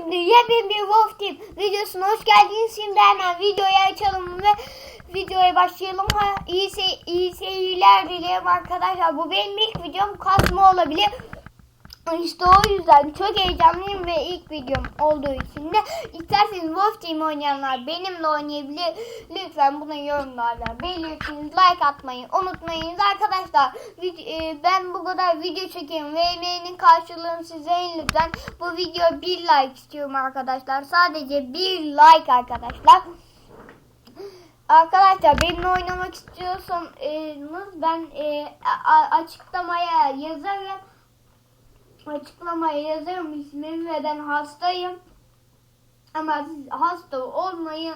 Şimdi yepyeni bir Wolf Team videosuna hoş geldiniz. Şimdi hemen videoyu açalım ve videoya başlayalım. Ha, iyi, se iyi seyirler dilerim arkadaşlar. Bu benim ilk videom kasma olabilir. İşte o yüzden çok heyecanlıyım ve ilk videom olduğu için de isterseniz Wolf Team oynayanlar benimle oynayabilir. Lütfen bunu yorumlarda belirtiniz. Like atmayı unutmayınız arkadaşlar. e, Ben bu kadar video çekiyorum ve emeğinin karşılığını size lütfen. Bu video bir like istiyorum arkadaşlar. Sadece bir like arkadaşlar. Arkadaşlar benimle oynamak istiyorsanız ben e, açıklamaya yazarım açıklamaya yazarım ismimi ve ben hastayım. Ama siz hasta olmayın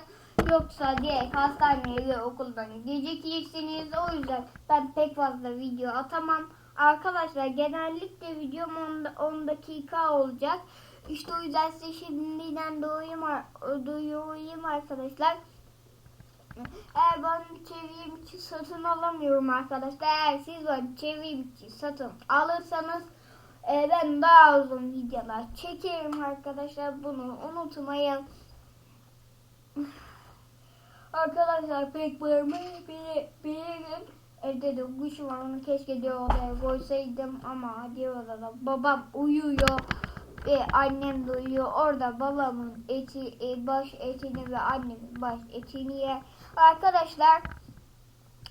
yoksa direkt hastaneye ve okuldan gecikirsiniz. O yüzden ben pek fazla video atamam. Arkadaşlar genellikle videom 10, 10 dakika olacak. İşte o yüzden size şimdiden duyurayım, duyurayım arkadaşlar. Eğer ben çevrem için satın alamıyorum arkadaşlar. Eğer siz ben çevrem için satın alırsanız e, ben daha uzun videolar çekerim arkadaşlar. Bunu unutmayın. Arkadaşlar pek bağırmayı bile- bilirim. Evde de kuş var onu keşke diğer odaya koysaydım ama diğer odada babam uyuyor ve annem de uyuyor. Orada babamın eti, e, baş etini ve annemin baş etini yer. Arkadaşlar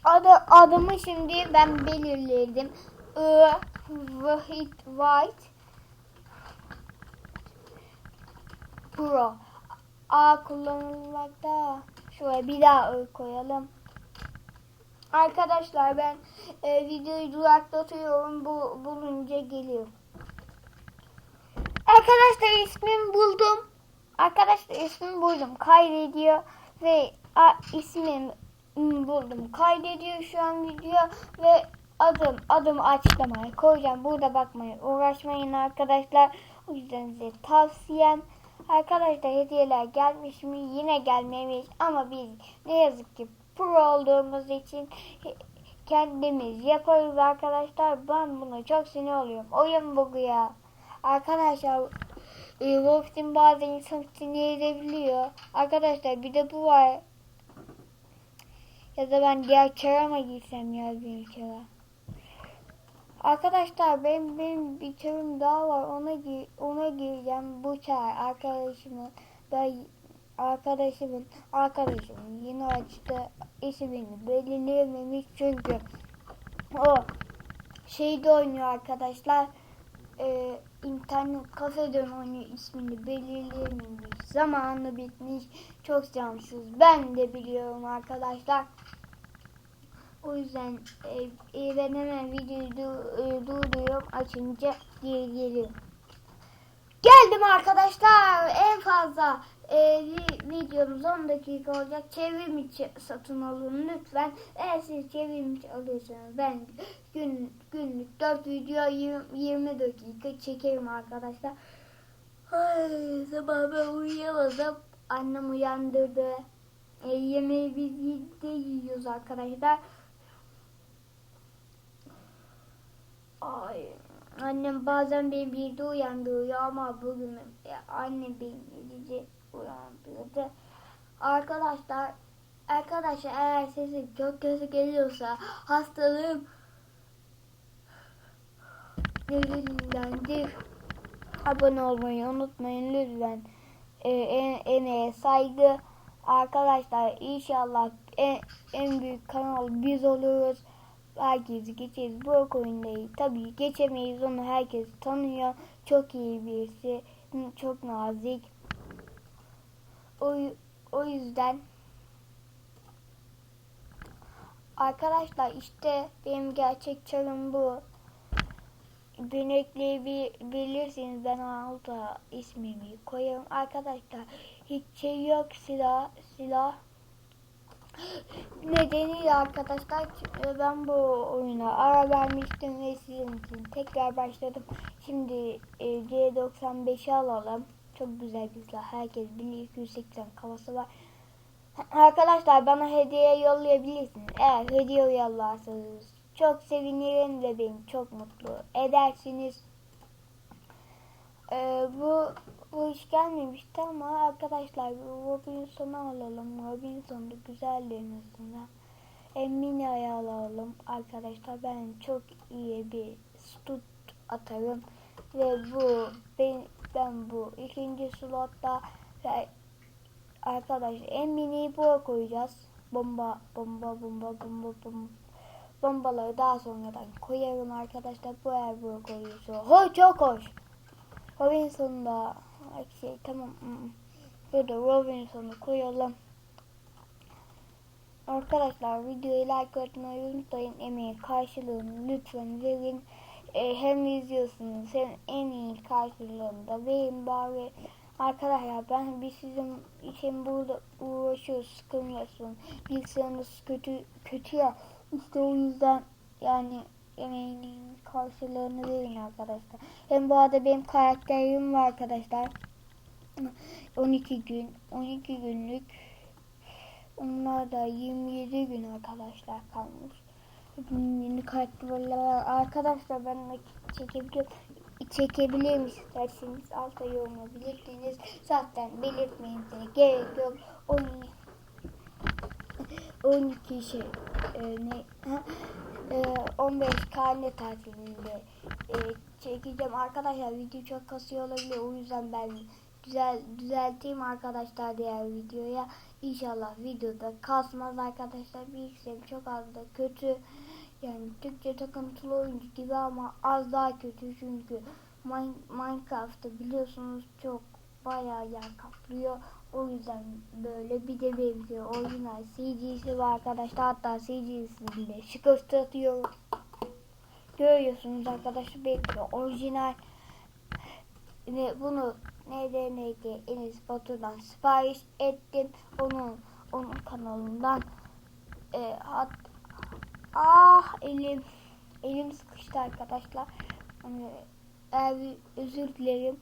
adı, adımı şimdi ben belirledim. I, Vahit White Pro A kullanılmakta. Şuraya bir daha koyalım. Arkadaşlar ben e, videoyu duraklatıyorum. Bu bulunca geliyor. Arkadaşlar ismimi buldum. Arkadaşlar ismimi buldum. Kaydediyor ve a, ismimi buldum. Kaydediyor şu an video ve adım adım açıklamaya koyacağım. Burada bakmayın. Uğraşmayın arkadaşlar. O yüzden size tavsiyem. Arkadaşlar hediyeler gelmiş mi? Yine gelmemiş ama biz ne yazık ki pro olduğumuz için kendimiz yaparız arkadaşlar. Ben buna çok sinir oluyorum. Oyun bugu ya. Arkadaşlar e, Wolf Team bazen insan sinir edebiliyor. Arkadaşlar bir de bu var. Ya da ben diğer çara mı giysem ya bir çara. Arkadaşlar benim benim bir çarım daha var. Ona gi ona gireceğim. Bu çar arkadaşımın ben arkadaşımın arkadaşımın yeni açtı ismini belirleyememiş. Çünkü o şeyde oynuyor arkadaşlar. E, internet kafede oynuyor ismini belirleyememiş. Zamanı bitmiş. Çok cansız. Ben de biliyorum arkadaşlar o yüzden e, e, ben hemen videoyu du, e, durduruyorum açınca geri geliyorum geldim arkadaşlar en fazla e, vi- videomuz 10 dakika olacak. Çevrim içi satın alın lütfen. Eğer siz çevrim içi alıyorsanız ben gün, günlük 4 video 20, 20 dakika çekerim arkadaşlar. Ay, sabah ben uyuyamadım. Annem uyandırdı. E, yemeği biz de yiyoruz arkadaşlar. Ay, annem bazen beni bir de uyandırıyor ama bugün e, annem beni yedici uyandırdı. Arkadaşlar arkadaşlar eğer sesim çok kötü geliyorsa hastalığım nedenilendir. Abone olmayı unutmayın lütfen. Ee, en, emeğe saygı. Arkadaşlar inşallah en, en büyük kanal biz oluruz. Herkes geçeriz. Bu oyundayı tabii geçemeyiz. Onu herkes tanıyor. Çok iyi birisi. Çok nazik. O, o yüzden arkadaşlar işte benim gerçek çarım bu. Beni ekleyebilirsiniz. Ben alta ismimi koyarım. Arkadaşlar hiç şey yok silah silah nedeniyle arkadaşlar ben bu oyuna ara vermiştim ve sizin için tekrar başladım. Şimdi e, C95'i alalım. Çok güzel bir silah. Herkes bilir 280 kafası var. Arkadaşlar bana hediye yollayabilirsiniz. Eğer hediye yollarsanız çok sevinirim ve beni çok mutlu edersiniz. Ee, bu bu iş gelmemişti ama arkadaşlar Robinson'u alalım. Robinson da güzel en azından. Emine'yi alalım arkadaşlar. Ben çok iyi bir stut atarım. Ve bu ben, ben bu ikinci slotta arkadaşlar Emine'yi buraya koyacağız. Bomba bomba bomba bomba bomba. Bombaları daha sonradan koyarım arkadaşlar. Bu eğer buraya koyuyorsa. Ho çok hoş. Robinson'da şey tamam. Burada Robinson'u koyalım. Arkadaşlar videoyu like atmayı unutmayın. Emeğin karşılığını lütfen verin. E, hem izliyorsunuz hem en iyi karşılığını da verin bari. Arkadaşlar ben biz sizin için burada uğraşıyoruz sıkılmıyorsun. Bilgisayarınız kötü kötü ya. İşte o yüzden yani emeğinin karşılığını verin arkadaşlar. Hem bu arada benim karakterim var arkadaşlar. 12 gün 12 günlük onlar da 27 gün arkadaşlar kalmış. Yeni karakterler. Arkadaşlar ben çekebiliyorum. Çekebilirim isterseniz alta yoruma belirtiniz. Zaten belirtmenize gerek yok. 12 12 şey e, ne ha, e, 15 karne tatilinde e, çekeceğim. Arkadaşlar video çok kasıyor olabilir. O yüzden ben güzel düzelteyim arkadaşlar diğer videoya. İnşallah videoda kasmaz arkadaşlar. Bilgisayarım çok az da kötü. Yani Türkçe takıntılı oyuncu gibi ama az daha kötü. Çünkü Min- Minecraft'ta biliyorsunuz çok bayağı yer kaplıyor o yüzden böyle bir de benziyor. Orijinal CG'si var arkadaşlar. Hatta CG'sini bile sıkıştırıyorum. Görüyorsunuz arkadaşlar bekliyor. Orijinal ne bunu NDNG Enes Batur'dan sipariş ettim. Onun onun kanalından e, hat, ah elim elim sıkıştı arkadaşlar. E, özür dilerim.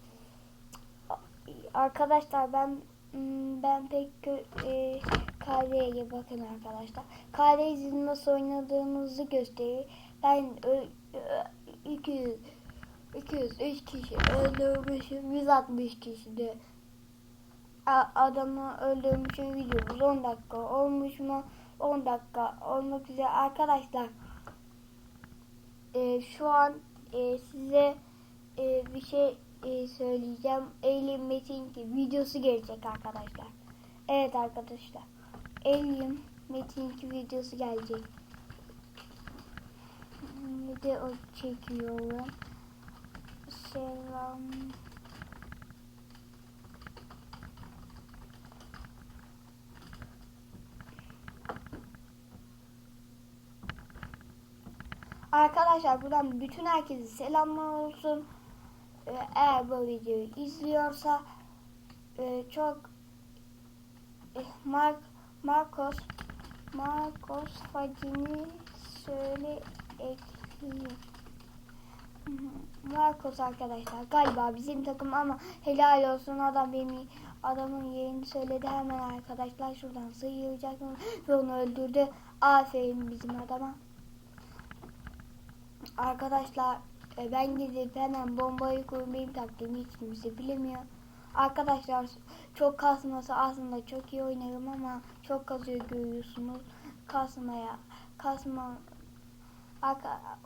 Arkadaşlar ben Hmm, Ben pek e, KD'ye bakın arkadaşlar. KD sizin nasıl oynadığınızı gösterir. Ben ö- ö- 200 203 kişi öldürmüşüm. 160 kişi de adamı öldürmüşüm. Videomuz 10 dakika olmuş mu? 10 dakika olmak üzere arkadaşlar. E, şu an e, size e, bir şey e, söyleyeceğim. Alien Metin ki videosu gelecek arkadaşlar. Evet arkadaşlar. Alien Metin 2 videosu gelecek. Bir de o çekiyorum. Selam. Arkadaşlar buradan bütün herkese selamlar olsun. Ee, eğer bu videoyu izliyorsa e, çok e, Mark Marcos Marcos Fadini söyle ekleyeyim. Marcos arkadaşlar galiba bizim takım ama helal olsun adam benim adamın yerini söyledi hemen arkadaşlar şuradan sıyıracaktım ve onu öldürdü. Aferin bizim adama. Arkadaşlar e, ben gidip hemen bombayı kurmayı taktiğimi hiç kimse bilemiyor. Arkadaşlar çok kasması aslında çok iyi oynarım ama çok kasıyor görüyorsunuz. Kasmaya kasma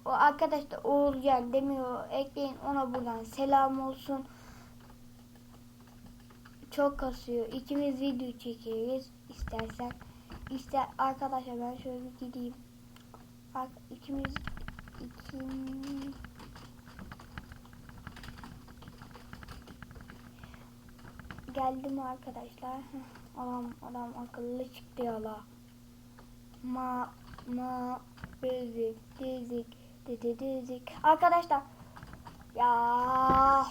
o arkadaş da Oğulcan demiyor. Ekleyin ona buradan selam olsun. Çok kasıyor. İkimiz video çekeriz istersen. İşte arkadaşlar ben şöyle gideyim. Bak ikimiz ikimiz Geldim arkadaşlar. Adam adam akıllı çıktı yala. Ma ma dizik dizik dedi dizik. Arkadaşlar ya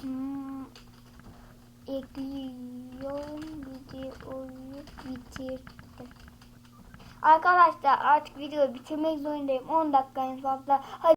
hmm, ekliyorum videoyu bitirdim. Arkadaşlar artık videoyu bitirmek zorundayım. 10 dakika en fazla. Hadi